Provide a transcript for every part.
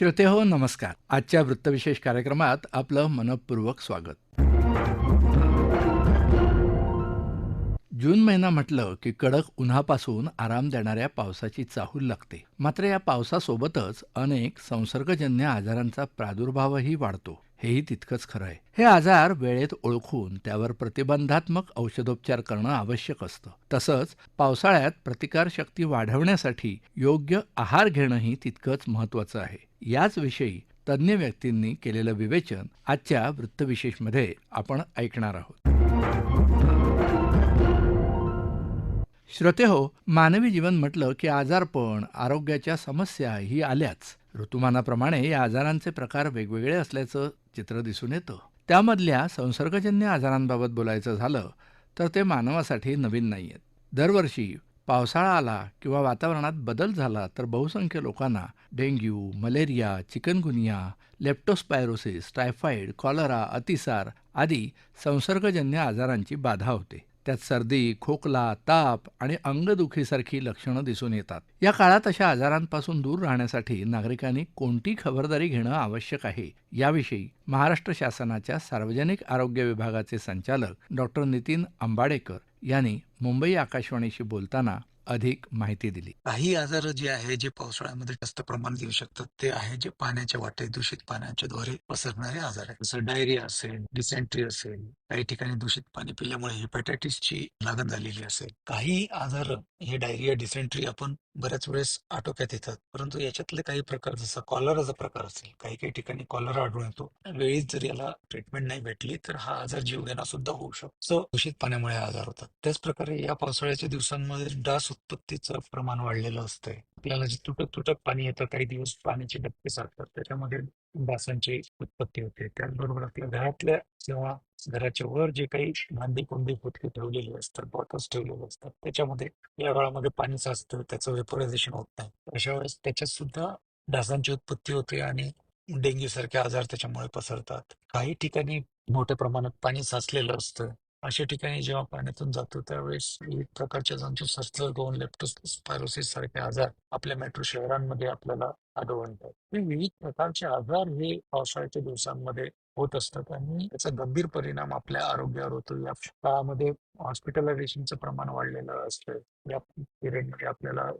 श्रोते हो नमस्कार. आजच्या वृत्तविशेष कार्यक्रमात आपलं मनपूर्वक स्वागत. जून महिना म्हटलं की कडक उन्हापासून आराम देणाऱ्या पावसाची चाहूल लागते. मात्र या पावसासोबतच अनेक संसर्गजन्य आजारांचा प्रादुर्भावही वाढतो. हेही तितकंच खरं आहे. हे आजार वेळेत ओळखून त्यावर प्रतिबंधात्मक औषधोपचार करणं आवश्यक असतं. तसंच पावसाळ्यात प्रतिकारशक्ती वाढवण्यासाठी योग्य आहार घेणंही तितकंच महत्त्वाचं आहे. याच विषयी तज्ज्ञ व्यक्तींनी केलेलं विवेचन आजच्या वृत्तविशेषमध्ये आपण ऐकणार आहोत. श्रोते हो मानवी जीवन म्हटलं की आजारपण आरोग्याच्या समस्या ही आल्याच. ऋतुमानाप्रमाणे या आजारांचे प्रकार वेगवेगळे असल्याचं चित्र दिसून येतं. त्यामधल्या संसर्गजन्य आजारांबाबत बोलायचं झालं तर ते मानवासाठी नवीन नाही आहेत दरवर्षी पावसाळा आला किंवा वातावरणात बदल झाला तर बहुसंख्य लोकांना dengue malaria chikungunya leptospirosis typhoid cholera अतिसार आदी संसर्गजन्य आजारांची बाधा होते. त्यात सर्दी खोकला ताप आणि अंगदुखीसारखी लक्षणं दिसून येतात. या काळात अशा आजारांपासून दूर राहण्यासाठी नागरिकांनी कोणती खबरदारी घेणं आवश्यक आहे याविषयी महाराष्ट्र शासनाच्या सार्वजनिक आरोग्य विभागाचे संचालक डॉक्टर नितीन आंबाडेकर यांनी मुंबई आकाशवाणीशी बोलताना अधिक माहिती दिली. काही आजार जे आहे जे पावसाळ्यामध्ये जास्त प्रमाणात येऊ शकतात ते आहे जे पाण्याच्या वाटे दूषित पाण्याच्या द्वारे पसरणारे आजार आहेत. जसं डायरिया असेल डिसेंट्री असेल काही ठिकाणी दूषित पाणी पिल्यामुळे हेपॅटायटिसची लागण झालेली असेल. काही आजार हे डायरिया डिसेंट्री आपण बऱ्याच वेळेस आटोक्यात येतात. परंतु याच्यातले काही प्रकार जसा कॉलराचा प्रकार असेल काही काही ठिकाणी कॉलरा आढळून येतो. वेळीच जर याला ट्रीटमेंट नाही भेटली तर हा आजार जीवघेणा सुद्धा होऊ शकतो. दूषित पाण्यामुळे आजार होतात. त्याच प्रकारे या पावसाळ्याच्या दिवसांमध्ये डास उत्पत्तीचं प्रमाण वाढलेलं असतंय. आपल्याला जे तुटक तुटक पाणी येतं काही दिवस पाण्याचे डबके साठतात त्याच्यामध्ये डासांची उत्पत्ती होते. त्याचबरोबर आपल्या घरातल्या किंवा घराच्या वर जे काही भांडी कुंडी फुटके ठेवलेली असतात बॉटल्स ठेवलेले असतात त्याच्यामध्ये या काळामध्ये पाणी साचतं त्याचं वेपोरायझेशन होत नाही. अशा वेळेस त्याच्यात सुद्धा डासांची उत्पत्ती होते आणि डेंग्यू सारखे आजार त्याच्यामुळे पसरतात. काही ठिकाणी मोठ्या प्रमाणात पाणी साचलेलं असतं. अशा ठिकाणी जेव्हा पाण्यातून जातो त्यावेळेस विविध प्रकारच्या जंतू संसर्ग होऊन लेप्टोस्पायरोसिस सारखे आजार आपल्या मेट्रो शहरांमध्ये आपल्याला आढळून येतात. विविध प्रकारचे आजार हे पावसाळ्याच्या दिवसांमध्ये होत असतात आणि त्याचा गंभीर परिणाम आपल्या आरोग्यावर होतो. या काळामध्ये हॉस्पिटलायझेशनचं प्रमाण वाढलेलं असतं. या पिरियडमध्ये आपल्याला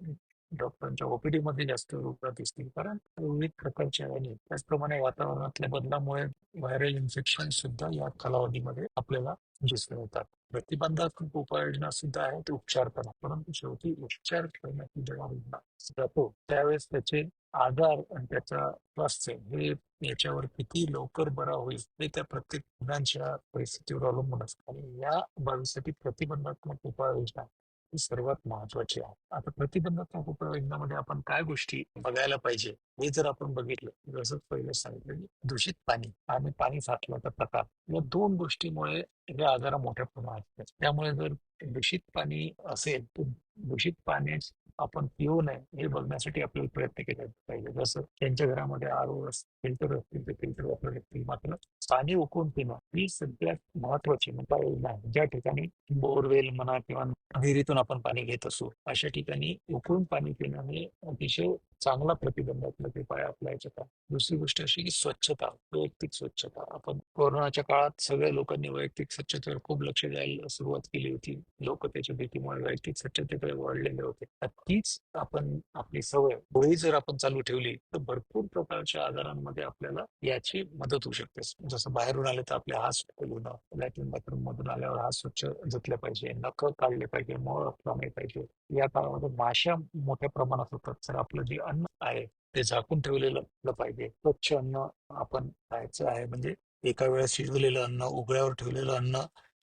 डॉक्टरांच्या ओपीडी मध्ये जास्त रुग्ण दिसतील. कारण विविध प्रकारचे आणि त्याचप्रमाणे वातावरणातल्या बदलामुळे व्हायरल इन्फेक्शन सुद्धा या कालावधीमध्ये आपल्याला दिसून येतात. प्रतिबंधात्मक उपाययोजना सुद्धा आहेत उपचार करा परंतु शेवटी उपचार करण्याची जेव्हा रुग्ण जातो त्यावेळेस त्याचे आजार आणि त्याचा स्वास्थ्य हे याच्यावर किती लवकर बरा होईल हे त्या प्रत्येक रुग्णांच्या परिस्थितीवर अवलंबून असतं. आणि या बाबीसाठी प्रतिबंधात्मक उपाययोजना ही सर्वात महत्वाची आहे. आता प्रतिबंधात्मक उपाययोजनामध्ये आपण काय गोष्टी बघायला पाहिजे हे जर आपण बघितलं जसं पहिलं सांगितलं की दूषित पाणी. आणि पाणी साठल्याचा प्रकार या दोन गोष्टीमुळे हे आजार मोठ्या प्रमाणात त्यामुळे जर दूषित पाणी असेल तर दूषित पाणी आपण पिऊ नये हे बघण्यासाठी आपल्याला प्रयत्न केले पाहिजे. जसं त्यांच्या घरामध्ये आरो फिल्टर असतील ते फिल्टर वापरले असतील मात्र पाणी उकळून पिणं ही सगळ्यात महत्वाची उपाययोजना आहे. ज्या ठिकाणी बोरवेल म्हणा किंवा विहिरीतून आपण पाणी घेत असू अशा ठिकाणी उकळून पाणी पिणं हे अतिशय चांगला प्रतिबंधात्मक उपाय आपल्या याच्यात दुसरी गोष्ट अशी की स्वच्छता वैयक्तिक स्वच्छता. आपण कोरोनाच्या काळात सगळ्या लोकांनी वैयक्तिक स्वच्छतेवर खूप लक्ष द्यायला सुरुवात केली होती. लोक त्याच्या भीतीमुळे वैयक्तिक स्वच्छतेकडे वळलेले होते. तीच आपण आपली सवय पुढे जर आपण चालू ठेवली तर भरपूर प्रकारच्या आजारांमध्ये आपल्याला याची मदत होऊ शकते. जसं बाहेरून आले तर आपले हात होणं लॅट्रिन बाथरूम मधून आल्यावर हात स्वच्छ धुतले पाहिजे नख काढले पाहिजे मळ नाही पाहिजे. या काळामध्ये माश्या मोठ्या प्रमाणात होतात. तर आपलं जे अन्न आहे ते झाकून ठेवलेलं पाहिजे. स्वच्छ अन्न आपण खायचं आहे. म्हणजे एका वेळेस शिजवलेलं अन्न उघड्यावर ठेवलेलं अन्न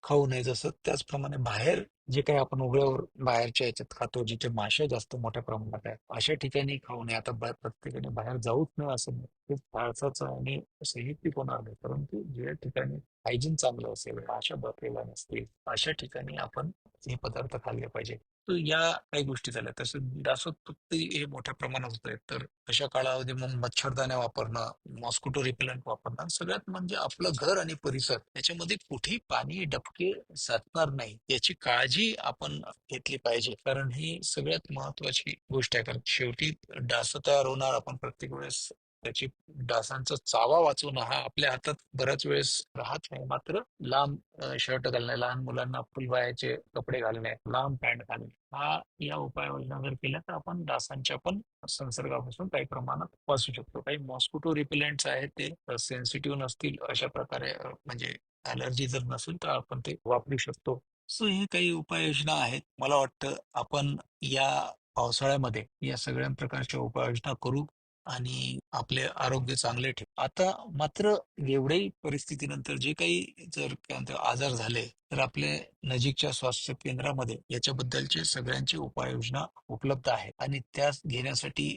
खाऊ नये. जसं त्याचप्रमाणे बाहेर जे काही आपण उघड्यावर बाहेरच्या याच्यात खातो जिथे मासे जास्त मोठ्या प्रमाणात आहेत अशा ठिकाणी खाऊ नये. आता प्रत्येकाने बाहेर जाऊच नये असं नाही. फाळसाचं आणि संयुक्तिक होणार नाही. परंतु ज्या ठिकाणी हायजीन चांगलं असेल माशा बसलेल्या नसतील अशा ठिकाणी आपण हे पदार्थ खाल्ले पाहिजे. तर या काही गोष्टी झाल्या. तसं डासोत्पत्ती हे मोठ्या प्रमाणात होत आहेत तर अशा काळामध्ये मग मच्छरदाण्या वापरणं मॉस्किटो रिपेलंट वापरणं सगळ्यात म्हणजे आपलं घर आणि परिसर याच्यामध्ये कुठेही पाणी डबके साचणार नाही. याची काळजी आपण घेतली पाहिजे. कारण ही सगळ्यात महत्वाची गोष्ट आहे. कारण शेवटी डास तयार होणार आपण प्रत्येक वेळेस त्याची डासांचा चावा वाचवणं हा आपल्या हातात बऱ्याच वेळेस राहत नाही. मात्र लांब शर्ट घालणे लहान मुलांना फुलवायाचे कपडे घालणे लांब पॅन्ट घालणे हा या उपाययोजना जर केल्या तर आपण डासांच्या पण संसर्गापासून काही प्रमाणात वाचू शकतो. काही मॉस्किटो रिपेलेंट्स आहेत ते सेन्सिटिव्ह नसतील अशा प्रकारे म्हणजे अलर्जी जर नसेल तर आपण ते वापरू शकतो. सो हे काही उपाययोजना आहेत. मला वाटतं आपण या पावसाळ्यामध्ये या सगळ्या प्रकारच्या उपाययोजना करू. आणि आपले आरोग्य चांगले ठेव. आता मात्र एवढ्याही परिस्थितीनंतर जे काही जर आजार झाले तर आपले नजीकच्या स्वास्थ्य केंद्रामध्ये याच्याबद्दलचे सगळ्यांची उपाययोजना उपलब्ध आहे. आणि त्या घेण्यासाठी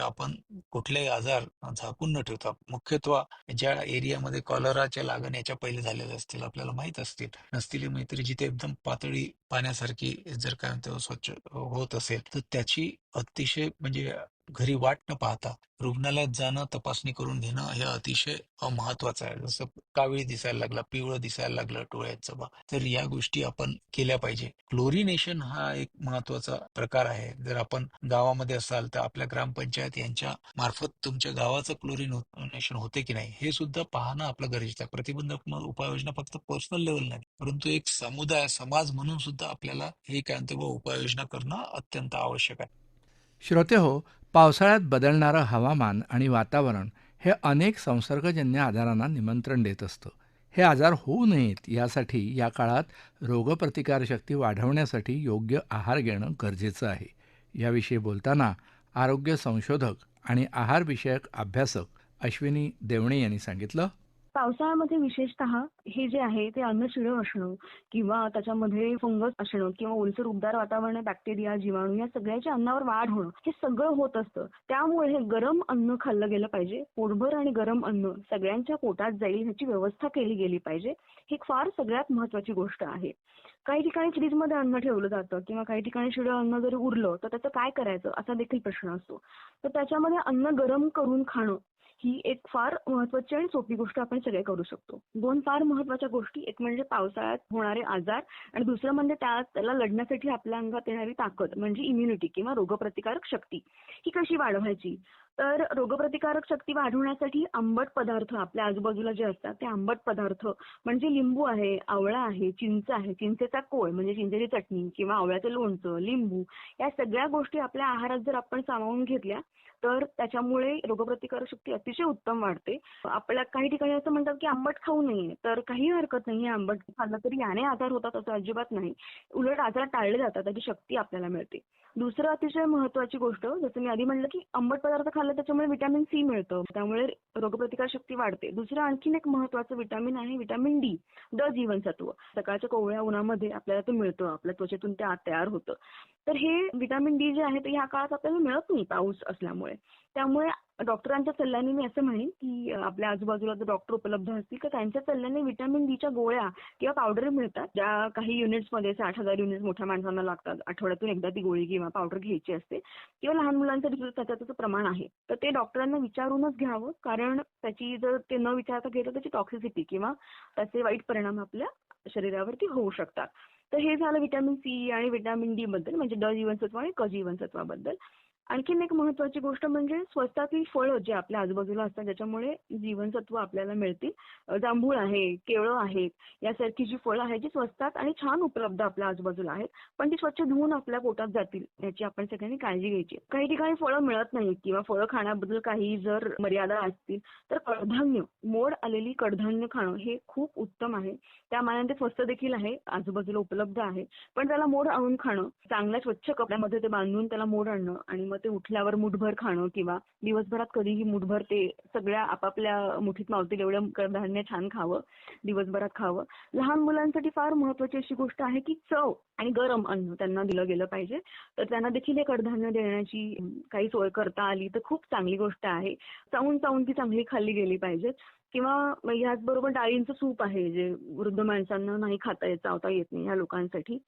आपण कुठलेही आजार झाकून न ठेवता मुख्यत्वे ज्या एरियामध्ये कॉलराच्या लागण याच्या पहिले झालेल्या असतील आपल्याला माहीत असतील. नसतील मैत्री जिथे एकदम पातळी पाण्यासारखी जर काय म्हणतो स्वच्छ होत असेल तर त्याची अतिशय म्हणजे घरी वाट न पाहता रुग्णालयात जाणं तपासणी करून घेणं हे अतिशय महत्वाचं आहे. जसं कावीळ दिसायला लागला पिवळं दिसायला लागलं डोळ्याचं बा तर या गोष्टी आपण केल्या पाहिजे. क्लोरिनेशन हा एक महत्त्वाचा प्रकार आहे. जर आपण गावामध्ये असाल तर आपल्या ग्रामपंचायत यांच्या मार्फत तुमच्या गावाचं क्लोरिनेशन होते की नाही हे सुद्धा पाहणं आपलं गरजेचं आहे. प्रतिबंधात्मक उपाययोजना फक्त पर्सनल लेवल नाही परंतु एक समुदाय समाज म्हणून सुद्धा आपल्याला हे काय म्हणतो उपाययोजना करणं अत्यंत आवश्यक आहे. श्रोते हो पावसाळ्यात बदलणारं हवामान आणि वातावरण हे अनेक संसर्गजन्य आजारांना निमंत्रण देत असतं. हे आजार होऊ नयेत यासाठी या काळात रोगप्रतिकारशक्ती वाढवण्यासाठी योग्य आहार घेणं गरजेचं आहे. याविषयी बोलताना आरोग्य संशोधक आणि आहारविषयक अभ्यासक अश्विनी देवणे यांनी सांगितलं पावसाळ्यामध्ये विशेषतः हे जे आहे ते अन्न शिळं असणं किंवा त्याच्यामध्ये फंगस असणं किंवा ओलसर उबदार वातावरण बॅक्टेरिया जीवाणू या सगळ्याच्या अन्नावर वाढ होणं हे सगळं होत असतं. त्यामुळे हे गरम अन्न खाल्लं गेलं पाहिजे. पोटभर आणि गरम अन्न सगळ्यांच्या पोटात जाईल ह्याची व्यवस्था केली गेली पाहिजे. ही फार सगळ्यात महत्वाची गोष्ट आहे. काही ठिकाणी फ्रीजमध्ये अन्न ठेवलं जातं किंवा काही ठिकाणी शिळं अन्न जरी उरलं तर त्याचं काय करायचं? असा देखील प्रश्न असतो. तर त्याच्यामध्ये अन्न गरम करून खाणं ही एक फार महत्वाची आणि सोपी गोष्ट आपण सगळे करू शकतो. दोन फार महत्त्वाच्या गोष्टी एक म्हणजे पावसाळ्यात होणारे आजार आणि दुसरं म्हणजे त्याला लढण्यासाठी आपल्या अंगात येणारी ताकद म्हणजे इम्युनिटी किंवा रोगप्रतिकारक शक्ती. ही कशी वाढवायची? तर रोगप्रतिकारक शक्ती वाढवण्यासाठी आंबट पदार्थ आपल्या आजूबाजूला जे असतात ते आंबट पदार्थ म्हणजे लिंबू आहे आवळा आहे चिंच आहे चिंचेचा कोळ म्हणजे चिंचेची चटणी किंवा आवळ्याचं लोणचं लिंबू या सगळ्या गोष्टी आपल्या आहारात जर आपण सामावून घेतल्या तर त्याच्यामुळे रोगप्रतिकारक शक्ती अतिशय उत्तम वाढते. आपल्या काही ठिकाणी असं म्हणतात की आंबट खाऊ नये तर काही हरकत नाही. आंबट खाल्लं तरी याने आजार होतात असं अजिबात नाही. उलट आजार टाळले जातात त्याची शक्ती आपल्याला मिळते. दुसरं अतिशय महत्वाची गोष्ट जसं मी आधी म्हणलं की आंबट पदार्थ खाल्लं त्याच्यामुळे विटॅमिन सी मिळतं. त्यामुळे रोगप्रतिकार शक्ती वाढते. दुसरं आणखीन एक महत्वाचं व्हिटॅमिन आहे विटॅमिन डी द जीवनसत्व. सकाळच्या कोवळ्या उन्हामध्ये आपल्याला ते मिळतं आपल्या त्वचेतून ते आत तयार होतं. तर हे व्हिटॅमिन डी जे आहे ते ह्या काळात आपल्याला मिळत नाही पाऊस असल्यामुळे. त्यामुळे डॉक्टरांच्या सल्ल्याने मी असं म्हणेन की आपल्या आजूबाजूला जर डॉक्टर उपलब्ध असतील तर त्यांच्या सल्ल्याने विटॅमिन डीच्या गोळ्या किंवा पावडर मिळतात. ज्या काही युनिट्समध्ये साठ हजार युनिट्स मोठ्या माणसांना लागतात. आठवड्यातून एकदा ती गोळी किंवा पावडर घ्यायची असते. किंवा लहान मुलांसाठी त्याचं प्रमाण आहे. तर ते डॉक्टरांना विचारूनच घ्यावं. कारण त्याची जर ते न विचारता घेतलं त्याची टॉक्सिसिटी किंवा त्याचे वाईट परिणाम आपल्या शरीरावरती होऊ शकतात. तर हे झालं विटॅमिन सी आणि विटॅमिन डी बद्दल म्हणजे ड जीवनसत्व आणि क जीवनसत्वाबद्दल. आणखीन एक महत्वाची गोष्ट म्हणजे स्वस्तातील फळं जे आपल्या आजूबाजूला असतात ज्याच्यामुळे जीवनसत्व आपल्याला मिळतील. जांभूळ आहे केळं आहेत यासारखी जी फळं आहेत जी स्वस्तात आणि छान उपलब्ध आपल्या आजूबाजूला आहेत पण ती स्वच्छ धुवून आपल्या पोटात जातील याची आपण सगळ्यांनी काळजी घ्यायची. काही ठिकाणी फळं मिळत नाहीत किंवा फळं खाण्याबद्दल काही जर मर्यादा असतील तर कडधान्य मोड आलेली कडधान्य खाणं हे खूप उत्तम आहे. त्या मानाने ते स्वस्त देखील आहे आजूबाजूला उपलब्ध आहे. पण त्याला मोड आणून खाणं चांगल्या स्वच्छ कपड्यामध्ये ते बांधून त्याला मोड आणणं आणि मग ते उठल्यावर मुठभर खाणं किंवा दिवसभरात कधीही मुठभर ते सगळ्या आपापल्या मुठीत मावतील एवढं कडधान्य छान खावं दिवसभरात खावं. लहान मुलांसाठी फार महत्वाची अशी गोष्ट आहे की चव आणि गरम अन्न त्यांना दिलं गेलं पाहिजे. तर त्यांना देखील हे कडधान्य देण्याची काही सोय करता आली तर खूप चांगली गोष्ट आहे. चावून चावून ती चांगली खाल्ली गेली पाहिजे. किंवा म्हणजे ह्याचबरोबर डाळींचं सूप आहे जे वृद्ध माणसांना नाही खाता येत चावता येत नाही या लोकांसाठी.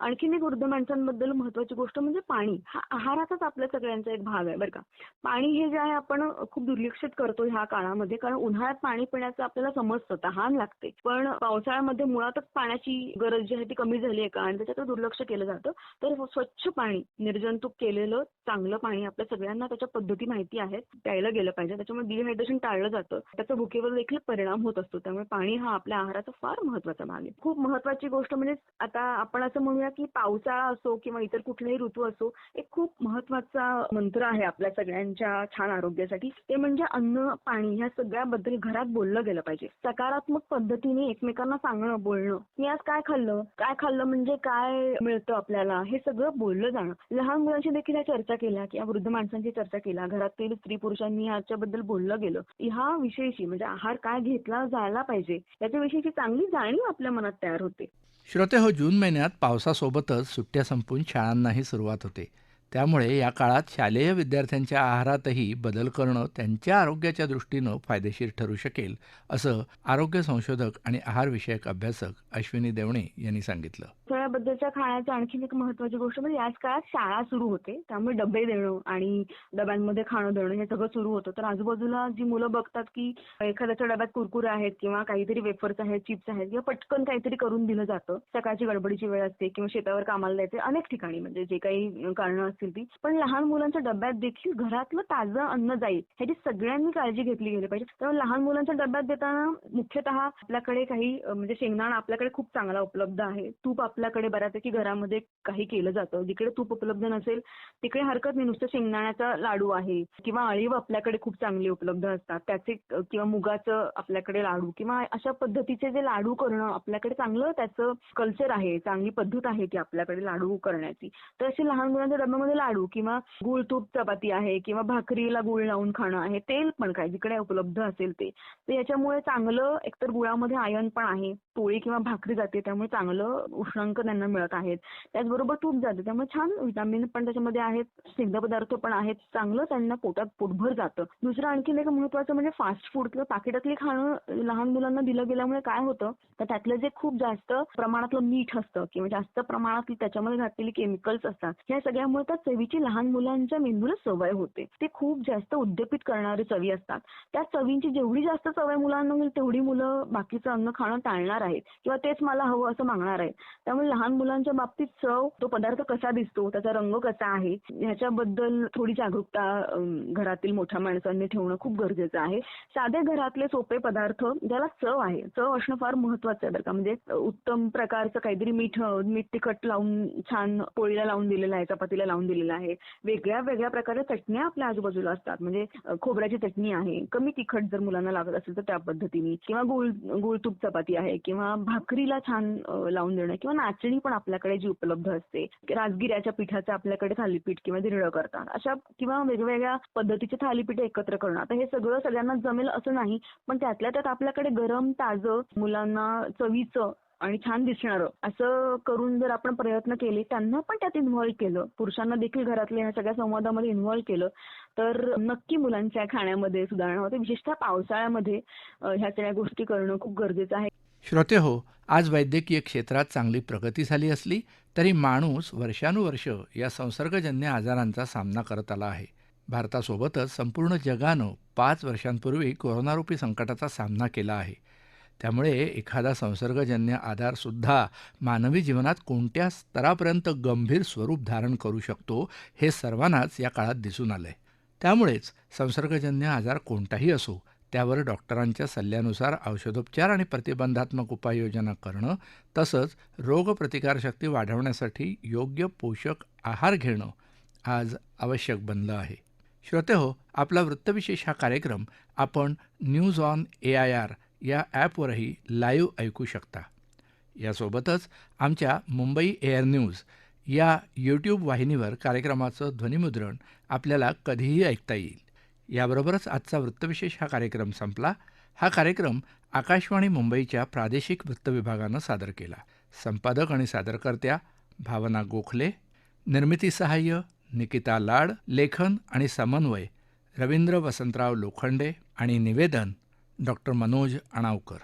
आणखीन एक वृद्ध माणसांबद्दल महत्वाची गोष्ट म्हणजे पाणी. हा आहाराचाच आपल्या सगळ्यांचा एक भाग आहे बरं का. पाणी हे जे आहे आपण खूप दुर्लक्षित करतो ह्या काळामध्ये कारण उन्हाळ्यात पाणी पिण्याचं आपल्याला समजतं तहान लागते. पण पावसाळ्यामध्ये मुळातच पाण्याची गरज जी आहे ती कमी झाली आहे का आणि त्याच्यात दुर्लक्ष केलं जातं तर हो स्वच्छ पाणी निर्जंतुक केलेलं चांगलं पाणी आपल्या सगळ्यांना त्याच्या पद्धती माहिती आहेत प्यायला गेलं पाहिजे. त्याच्यामुळे डिहायड्रेशन टाळलं जातं. त्याचा भुकेवर देखील परिणाम होत असतो. त्यामुळे पाणी हा आपल्या आहाराचा फार महत्त्वाचा भाग आहे. खूप महत्वाची गोष्ट म्हणजे आता आपण असं म्हणूया की पावसाळा असो किंवा इतर कुठलाही ऋतू असो एक खूप महत्त्वाचा मंत्र आहे आपल्या सगळ्यांच्या छान आरोग्यासाठी. ते म्हणजे अन्न पाणी ह्या सगळ्याबद्दल घरात बोललं गेलं पाहिजे. सकारात्मक पद्धतीने एकमेकांना सांगणं बोलणं. मी आज काय खाल्लं? काय खाल्लं म्हणजे काय मिळतं आपल्याला? हे सगळं बोललं जाणं. लहान मुलांशी देखील ह्या चर्चा केल्या किंवा वृद्ध माणसांची चर्चा केला घरातील स्त्री पुरुषांनी ह्याच्याबद्दल बोललं गेलं. ह्या विषयीची म्हणजे आहार काय घेतला जायला पाहिजे? याच्याविषयीची चांगली जाणीव आपल्या मनात तयार होते. श्रोते हो जून महिन्यात पावसासोबतच सुट्ट्या संपून शाळांनाही सुरुवात होते. त्यामुळे या काळात शालेय विद्यार्थ्यांच्या आहारातही बदल करणं त्यांच्या आरोग्याच्या दृष्टीनं फायदेशीर ठरू शकेल असं आरोग्य संशोधक आणि आहारविषयक अभ्यासक अश्विनी देवणे यांनी सांगितलं. शाळाबद्दलच्या खाण्याची आणखी एक महत्वाची गोष्ट म्हणजे याच काळात शाळा सुरू होते त्यामुळे डबे देणं आणि डब्यांमध्ये खाणं देणं हे सगळं सुरू होतं. तर आजूबाजूला जी मुलं बघतात की एखाद्याच्या डब्यात कुरकुरे आहेत किंवा काहीतरी वेफर्स आहेत चिप्स आहेत किंवा पटकन काहीतरी करून दिलं जातं. सकाळची गडबडीची वेळ असते किंवा शेतावर कामाला जायचे अनेक ठिकाणी म्हणजे जे काही कारणं असतील ती. पण लहान मुलांच्या डब्यात देखील घरातलं ताजं अन्न जाईल ह्याची सगळ्यांनी काळजी घेतली गेली पाहिजे. त्यामुळे लहान मुलांच्या डब्यात देताना मुख्यतः आपल्याकडे काही म्हणजे शेंगदाणा आपल्याकडे खूप चांगला उपलब्ध आहे. तूप आपल्याकडे बऱ्यापैकी घरामध्ये काही केलं जातं. जिकडे तूप उपलब्ध नसेल तिकडे हरकत नाही. नुसतं शेंगदाण्याचा लाडू आहे किंवा अळीव आपल्याकडे खूप चांगले उपलब्ध असतात. त्याचे किंवा मुगाचं आपल्याकडे लाडू किंवा अशा पद्धतीचे जे लाडू करणं आपल्याकडे चांगलं त्याचं कल्चर आहे चांगली पद्धत आहे ती आपल्याकडे लाडू करण्याची. तर असे लहान मुलांच्या डब्यामध्ये म्हणजे लाडू किंवा गुळ तूप चपाती आहे किंवा भाकरीला गुळ लावून खाणं आहे तेल पण काय जिकडे उपलब्ध असेल ते. तर याच्यामुळे चांगलं एकतर गुळामध्ये आयन पण आहे पोळी किंवा भाकरी जाते त्यामुळे चांगलं उष्णांक त्यांना मिळत आहेत. त्याचबरोबर तूप जाते त्यामुळे छान विटामिन पण त्याच्यामध्ये आहेत स्निग्ध पदार्थ पण आहेत चांगलं त्यांना पोटात पोटभर जातं. दुसरं आणखीन एक महत्वाचं म्हणजे फास्ट फूड किंवा पाकिटातली खाणं लहान मुलांना दिलं गेल्यामुळे काय होतं तर त्यातलं जे खूप जास्त प्रमाणातलं मीठ असतं किंवा जास्त प्रमाणात त्याच्यामध्ये घातलेली केमिकल्स असतात ह्या सगळ्यामुळे तर चवीची लहान मुलांच्या मेंदूला सवय होते. ते खूप जास्त उद्दीपित करणारी चवी असतात. त्या चवींची जेवढी जास्त सवय मुलांना होईल तेवढी मुलं बाकीचं अन्न खाणं टाळणार आहेत. किंवा तेच मला हवं असं मागणार आहेत. त्यामुळे लहान मुलांच्या बाबतीत चव तो पदार्थ कसा दिसतो त्याचा रंग कसा आहे ह्याच्याबद्दल थोडी जागरूकता घरातील मोठ्या माणसांनी ठेवणं खूप गरजेचं आहे. साधे घरातले सोपे पदार्थ ज्याला चव आहे. चव असणं फार महत्वाचं आहे बरं का. म्हणजे उत्तम प्रकारचं काहीतरी मीठ मीठ तिखट लावून छान पोळीला लावून दिलेलं आहे चपातीला लावून दिलेलं आहे. वेगळ्या वेगळ्या प्रकारे चटण्या आपल्या आजूबाजूला असतात. म्हणजे खोबऱ्याची चटणी आहे कमी तिखट जर मुलांना लागत असेल तर त्या पद्धतीने. किंवा गुळ गुळ तूप चपाती आहे किंवा भाकरीला छान लावून देणं किंवा नाचणी पण आपल्याकडे जी उपलब्ध असते. राजगिऱ्याच्या पिठाचं आपल्याकडे थालीपीठ किंवा दिरडं करतात. अशा किंवा वेगवेगळ्या पद्धतीचे थालीपीठ एकत्र करणं. आता हे सगळं सगळ्यांना जमेल असं नाही पण त्यातल्या त्यात आपल्याकडे गरम ताजं मुलांना चवीचं आणि छान दिसणारं. असं करून जर आपण प्रयत्न केले त्यांना पण त्यात इन्व्हॉल्व्ह केलं. पुरुषांना देखील घरातल्या ह्या सगळ्या संवादामध्ये इन्व्हॉल्व्ह केलं. तर नक्की मुलांच्या खाण्यामध्ये सुधारणा होते. विशेषतः पावसाळ्यामध्ये ह्या सगळ्या गोष्टी करणं खूप गरजेचं आहे. श्रोते हो आज वैद्यकीय क्षेत्रात चांगली प्रगती झाली असली तरी माणूस वर्षानुवर्ष या संसर्गजन्य आजारांचा सामना करत आला आहे. भारतासोबतच संपूर्ण जगानं पाच वर्षांपूर्वी कोरोनारूपी संकटाचा सामना केला आहे. त्यामुळे एखादा संसर्गजन्य आजारसुद्धा मानवी जीवनात कोणत्या स्तरापर्यंत गंभीर स्वरूप धारण करू शकतो हे सर्वांनाच या काळात दिसून आलंय. त्यामुळेच संसर्गजन्य आजार कोणताही असो त्यावर डॉक्टरांच्या सल्ल्यानुसार औषधोपचार आणि प्रतिबंधात्मक उपाययोजना करणं तसंच रोगप्रतिकारशक्ती वाढवण्यासाठी योग्य पोषक आहार घेणं आज आवश्यक बनलं आहे. श्रोते हो आपला वृत्तविशेष हा कार्यक्रम आपण news on A I R या ॲपवरही लाईव्ह ऐकू शकता. यासोबतच आमच्या मुंबई एअर न्यूज या यूट्यूब वाहिनीवर कार्यक्रमाचं ध्वनिमुद्रण आपल्याला कधीही ऐकता येईल. याबरोबरच आजचा वृत्तविशेष हा कार्यक्रम संपला. हा कार्यक्रम आकाशवाणी मुंबईच्या प्रादेशिक वृत्तविभागानं सादर केला. संपादक आणि सादरकर्त्या भावना गोखले निर्मिती सहाय्य निकिता लाड लेखन आणि समन्वय रवींद्र वसंतराव लोखंडे आणि निवेदन डॉक्टर मनोज अणावकर.